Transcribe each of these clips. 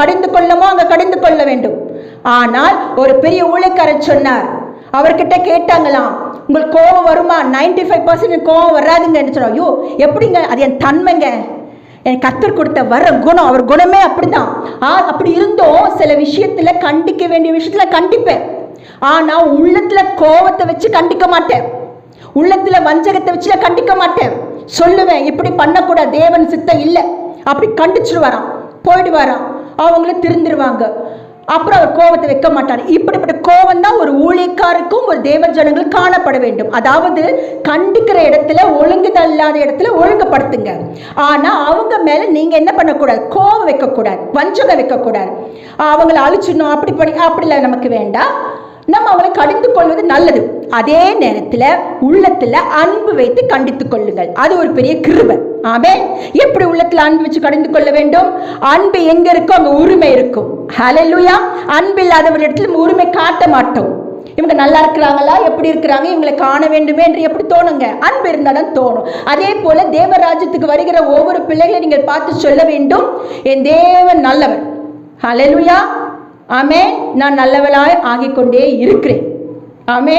கடிந்து கொள்ளமோ அங்க கடிந்து கொள்ள வேண்டும். ஆனால் ஒரு பெரிய ஊழியக்காரர் சொன்னார். அவர்கிட்ட கேட்டாங்களாம் உங்களுக்கு கோபம் வருமா? 95% ஃபைவ் பர்சன்ட் கோபம் வராதுங்க சொன்னோம் ஐயோ எப்படிங்க? அது என் தன்மைங்க. என் கத்தர் கொடுத்த வர குணம் அவர் குணமே அப்படிதான். ஆ அப்படி இருந்தும். சில விஷயத்துல கண்டிக்க வேண்டிய விஷயத்துல கண்டிப்பேன். ஆனா உள்ளத்துல கோவத்தை வச்சு கண்டிக்க மாட்டேன். உள்ளத்துல வஞ்சகத்தை வச்சு நான் கண்டிக்க மாட்டேன். சொல்லுவேன் இப்படி பண்ணக்கூடாது தேவன் சித்தம் இல்லை. அப்படி கண்டிச்சுட்டு வரான் போயிட்டு வரான் அவங்கள திருந்துருவாங்க. அப்புறம் அவர் கோபத்தை வைக்க மாட்டார். இப்படிப்பட்ட கோபம் தான் ஒரு ஊழியக்காருக்கும் ஒரு தேவ ஜனங்கள் காணப்பட வேண்டும். அதாவது கண்டிக்கிற இடத்துல ஒழுங்குதல் இல்லாத இடத்துல ஒழுங்குபடுத்துங்க. ஆனா அவங்க மேல நீங்க என்ன பண்ணக்கூடாது? கோபம் வைக்கக்கூடாது. வஞ்சகம் வைக்கக்கூடாது. அவங்கள அழிச்சிடணும். அப்படி பண்ணி அப்படிலாம் நமக்கு வேண்டாம். நம்ம அவங்களை கடிந்து கொள்வது நல்லது. அதே நேரத்துல உள்ளத்துல அன்பு வைத்து கண்டித்துக் கொள்ளுங்கள். அது ஒரு பெரிய கிருபை. ஆமே எப்படி உள்ளத்துல அன்பு வச்சு கடிந்து கொள்ள வேண்டும்? அன்பு எங்க இருக்கோ அங்க உரிமை இருக்கும். ஹலலுயா அன்பு இல்லாதவரிடத்துல நம்ம உரிமை காட்ட மாட்டோம். இவங்க நல்லா இருக்கிறாங்களா? எப்படி இருக்கிறாங்க? இவங்களை காண வேண்டுமே என்று எப்படி தோணுங்க? அன்பு இருந்தாலும் தோணும். அதே போல தேவராஜ்யத்துக்கு வருகிற ஒவ்வொரு பிள்ளைகளை நீங்கள் பார்த்து சொல்ல வேண்டும். என் தேவன் நல்லவர். ஹலலுயா ஆமே நான் நல்லவளாய் ஆகிக்கொண்டே இருக்கிறேன். ஆமே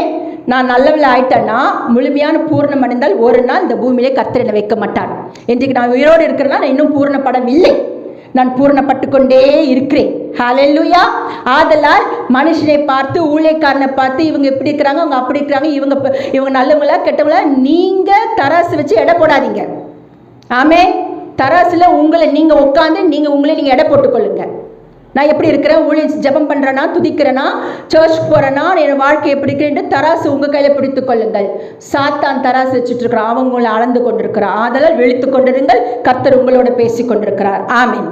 நான் நல்லவள் ஆயிட்டேன்னா முழுமையான பூரணம் அடைந்தால் ஒரு நாள் இந்த பூமியிலே கர்த்தர் என்னை வைக்க மாட்டார். இன்றைக்கு நான் உயிரோடு இருக்கிறேன்னா நான் இன்னும் பூரணப்படவில்லை நான் பூரணப்பட்டு கொண்டே இருக்கிறேன். ஹலெல்லுயா ஆதலால் மனுஷனை பார்த்து ஊழியக்காரனை பார்த்து இவங்க இப்படி இருக்கிறாங்க அவங்க அப்படி இருக்கிறாங்க இவங்க இவங்க நல்லவங்களா கெட்டவங்களா நீங்கள் தராசு வச்சு எடை போடாதீங்க. ஆமே தராசில் உங்களை நீங்கள் உட்காந்து நீங்கள் உங்களை நீங்கள் எடை போட்டுக்கொள்ளுங்க. நான் எப்படி இருக்கிறேன்? ஊழிய ஜெபம் பண்ணுறேனா துதிக்கிறேனா? சர்ச் போறேனா? என் வாழ்க்கை எப்படி இருக்கிறேன் தராசு உங்க கையில பிடித்துக் கொள்ளுங்கள். சாத்தான் தராசு வச்சுட்டு இருக்கிறான். அவங்க அளந்து கொண்டிருக்கிறான். அதெல்லாம் விழித்துக் கொண்டிருங்கள். கத்தர் உங்களோட பேசி கொண்டிருக்கிறார். ஆமீன்.